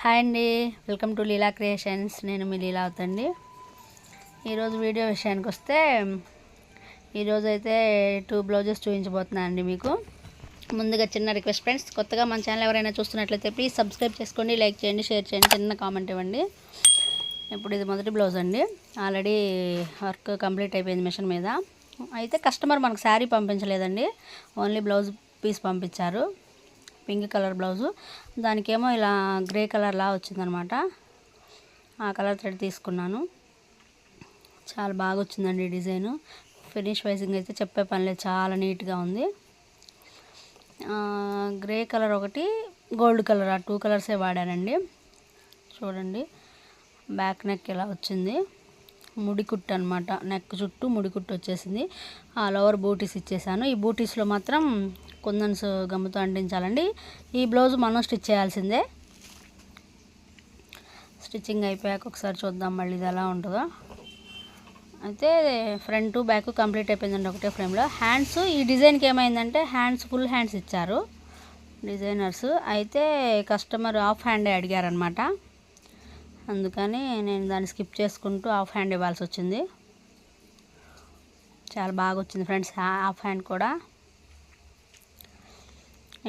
Hi అండి. Welcome to Leela Creations. నేను మీ లీలా అవుతండి. ఈరోజు వీడియో విషయానికి వస్తే ఈరోజు అయితే టూ బ్లౌజెస్ చూపించబోతున్నాను అండి మీకు. ముందుగా చిన్న రిక్వెస్ట్ ఫ్రెండ్స్ కొత్తగా మన ఛానల్ ఎవరైనా చూస్తున్నట్లయితే ప్లీజ్ సబ్స్క్రైబ్ చేసుకోండి లైక్ చేయండి షేర్ చేయండి చిన్న కామెంట్ ఇవ్వండి. ఇప్పుడు ఇది మొదటి బ్లౌజ్ అండి. ఆల్రెడీ వర్క్ కంప్లీట్ అయిపోయింది మిషన్ మీద. అయితే కస్టమర్ మనకు శారీ పంపించలేదండి. ఓన్లీ బ్లౌజ్ పీస్ పంపించారు. Pink colour blouse. దానికేమో ఇలా గ్రే కలర్లా వచ్చిందనమాట. ఆ కలర్ థ్రెడ్ తీసుకున్నాను. చాలా బాగా వచ్చిందండి డిజైను. ఫినిష్ వైజింగ్ అయితే చెప్పే పని లేదు. చాలా నీట్గా ఉంది. గ్రే కలర్ ఒకటి గోల్డ్ కలర్. ఆ టూ కలర్సే వాడానండి. చూడండి. బ్యాక్ నెక్ ఇలా వచ్చింది. ముడి కుట్టు అనమాట నెక్ చుట్టూ ముడికుట్టు వచ్చేసింది ఆ లోవర్ బూటీస్ ఇచ్చేసాను. ఈ బూటీస్లో మాత్రం కుందన్స్ గమ్ముతో అంటించాలండి. ఈ బ్లౌజ్ మనం స్టిచ్ చేయాల్సిందే. స్టిచ్చింగ్ అయిపోయాక ఒకసారి చూద్దాం మళ్ళీ ఇది ఎలా ఉంటుందో. అయితే ఫ్రంట్ బ్యాక్ కంప్లీట్ అయిపోయిందండి ఒకటే ఫ్రేమ్లో. హ్యాండ్స్ ఈ డిజైన్కి ఏమైందంటే హ్యాండ్స్ ఫుల్ హ్యాండ్స్ ఇచ్చారు డిజైనర్స్. అయితే కస్టమర్ ఆఫ్ హ్యాండే అడిగారనమాట. అందుకని నేను దాన్ని స్కిప్ చేసుకుంటూ హాఫ్ హ్యాండ్ ఇవ్వాల్సి వచ్చింది. చాలా బాగా వచ్చింది ఫ్రెండ్స్ హాఫ్ హ్యాండ్ కూడా.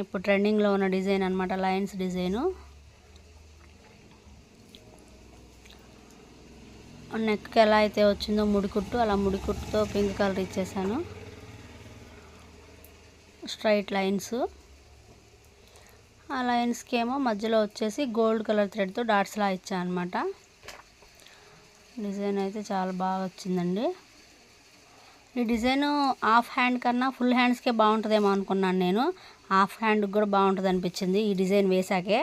ఇప్పుడు ట్రెండింగ్లో ఉన్న డిజైన్ అనమాట లైన్స్ డిజైను. నెక్కి ఎలా అయితే వచ్చిందో ముడికుట్టు అలా ముడికుట్టుతో పింక్ కలర్ ఇచ్చేసాను. Straight lines. ఆ లైన్స్కి ఏమో మధ్యలో వచ్చేసి గోల్డ్ కలర్ థ్రెడ్తో డాట్స్లా ఇచ్చాను అనమాట డిజైన్ అయితే చాలా బాగా వచ్చిందండి. ఈ డిజైన్ హాఫ్ హ్యాండ్ కన్నా ఫుల్ హ్యాండ్స్కే బాగుంటుందేమో అనుకున్నాను నేను. హాఫ్ హ్యాండ్కి కూడా బాగుంటుంది అనిపించింది ఈ డిజైన్ వేసాకే.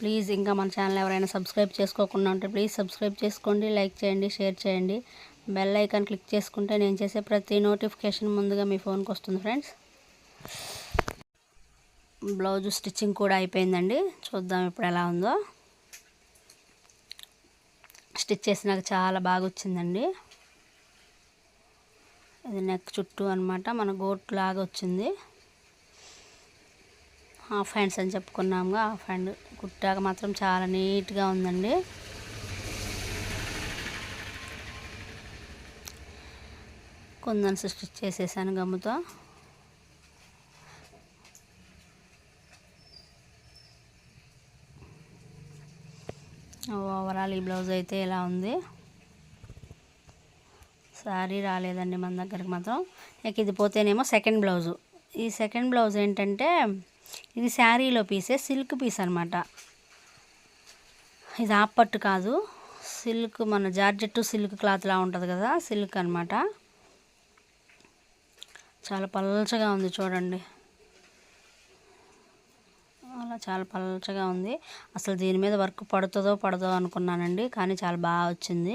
ప్లీజ్ ఇంకా మన ఛానల్ ఎవరైనా సబ్స్క్రైబ్ చేసుకోకుండా ఉంటే ప్లీజ్ సబ్స్క్రైబ్ చేసుకోండి లైక్ చేయండి షేర్ చేయండి. బెల్ ఐకాన్ క్లిక్ చేసుకుంటే నేను చేసే ప్రతి నోటిఫికేషన్ ముందుగా మీ ఫోన్కి వస్తుంది ఫ్రెండ్స్. బ్లౌజ్ స్టిచ్చింగ్ కూడా అయిపోయిందండి. చూద్దాం ఇప్పుడు ఎలా ఉందో. స్టిచ్ చేసినాక చాలా బాగా వచ్చిందండి. ఇది నెక్ చుట్టూ అనమాట మన గోట్ లాగా వచ్చింది. హాఫ్ హ్యాండ్స్ అని చెప్పుకున్నాముగా హాఫ్ హ్యాండ్ కుట్టాక మాత్రం చాలా నీట్గా ఉందండి. కుందన్స్ స్టిచ్ చేసేసాను గమ్ముతో. ఓవరాల్ ఈ బ్లౌజ్ అయితే ఇలా ఉంది. శారీ రాలేదండి మన దగ్గరికి మాత్రం. ఇక ఇది పోతేనేమో సెకండ్ బ్లౌజు ఈ సెకండ్ బ్లౌజ్ ఏంటంటే ఇది శారీలో పీసే సిల్క్ పీస్ అనమాట ఇది ఆపట్టు కాదు. సిల్క్ మన జార్జెట్ సిల్క్ క్లాత్లా ఉంటుంది కదా సిల్క్ అనమాట చాలా పల్చగా ఉంది చూడండి. అలా చాలా పల్చగా ఉంది. అసలు దీని మీద వర్క్ పడుతుందో పడదో అనుకున్నానండి కానీ చాలా బాగా వచ్చింది.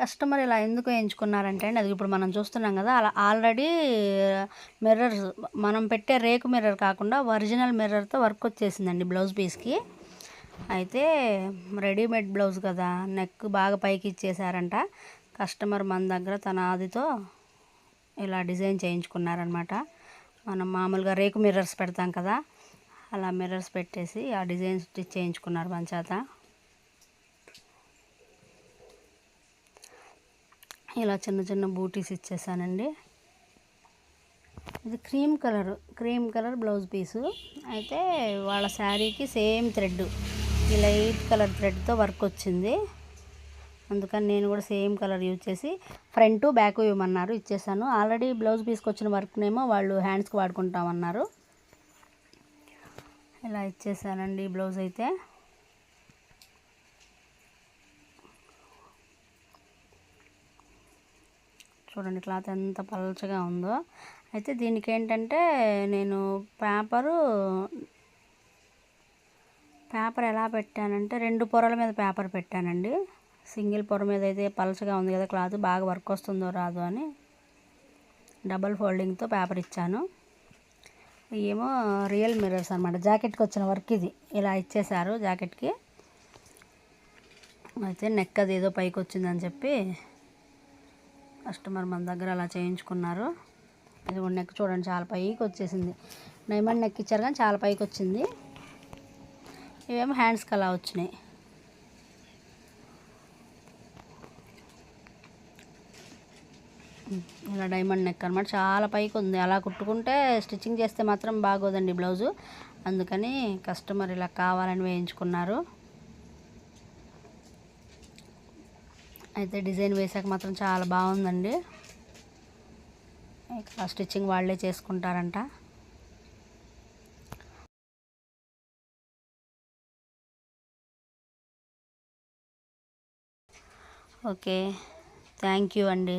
కస్టమర్ ఇలా ఎందుకు ఎంచుకున్నారంటే అండి అది ఇప్పుడు మనం చూస్తున్నాం కదా అలా ఆల్రెడీ మిర్రర్స్ మనం పెట్టే రేకు మిర్రర్ కాకుండా ఒరిజినల్ మిర్రర్తో వర్క్ వచ్చేసిందండి బ్లౌజ్ పీస్కి. అయితే రెడీమేడ్ బ్లౌజ్ కదా నెక్ బాగా పైకి ఇచ్చేసారంట కస్టమర్ మన దగ్గర తన ఆదితో ఇలా డిజైన్ చేయించుకున్నారనమాట మనం మామూలుగా రేకు మిర్రర్స్ పెడతాం కదా అలా మిర్రర్స్ పెట్టేసి ఆ డిజైన్ స్టిచ్ చేయించుకున్నారు మన చేత. ఇలా చిన్న చిన్న బూటీస్ ఇచ్చేసానండి. ఇది cream colour cream colour blouse piece. అయితే వాళ్ళ శారీకి సేమ్ థ్రెడ్ ఈ లైట్ కలర్ థ్రెడ్తో వర్క్ వచ్చింది. అందుకని నేను కూడా సేమ్ కలర్ యూజ్ చేసి ఫ్రంట్ బ్యాక్ ఇవ్వమన్నారు ఇచ్చేసాను. ఆల్రెడీ బ్లౌజ్ పీస్కి వచ్చిన వర్క్నేమో వాళ్ళు హ్యాండ్స్కి వాడుకుంటామన్నారు. ఇలా ఇచ్చేసానండి బ్లౌజ్ అయితే. చూడండి క్లాత్ ఎంత పలచగా ఉందో. అయితే దీనికి ఏంటంటే నేను పేపరు పేపర్ ఎలా పెట్టానంటే రెండు పొరల మీద పేపర్ పెట్టానండి. సింగిల్ పొర మీద అయితే పలచగా ఉంది కదా క్లాత్ బాగా వర్క్ వస్తుందో రాదో అని డబల్ ఫోల్డింగ్తో పేపర్ ఇచ్చాను. ఏమో రియల్ మిర్రర్స్ అనమాట జాకెట్కి వచ్చిన వర్క్ ఇది. ఇలా ఇచ్చేశారు జాకెట్కి. అయితే నెక్ అది ఏదో పైకి వచ్చిందని చెప్పి కస్టమర్ మన దగ్గర అలా చేయించుకున్నారు. ఇది నెక్ చూడండి చాలా పైకి వచ్చేసింది. డైమండ్ నెక్ ఇచ్చారు కానీ చాలా పైకి వచ్చింది. ఇవేమో హ్యాండ్స్కి అలా వచ్చినాయి. ఇలా డైమండ్ నెక్ అనమాట చాలా పైకి ఉంది అలా కుట్టుకుంటే స్టిచ్చింగ్ చేస్తే మాత్రం బాగోదండి బ్లౌజు అందుకని కస్టమర్ ఇలా కావాలని వేయించుకున్నారు. అయితే డిజైన్ వేసాక మాత్రం చాలా బాగుందండి. ఇక్కడ స్టిచ్చింగ్ వాళ్ళే చేసుకుంటారంట. ఓకే. థ్యాంక్ యూ అండి.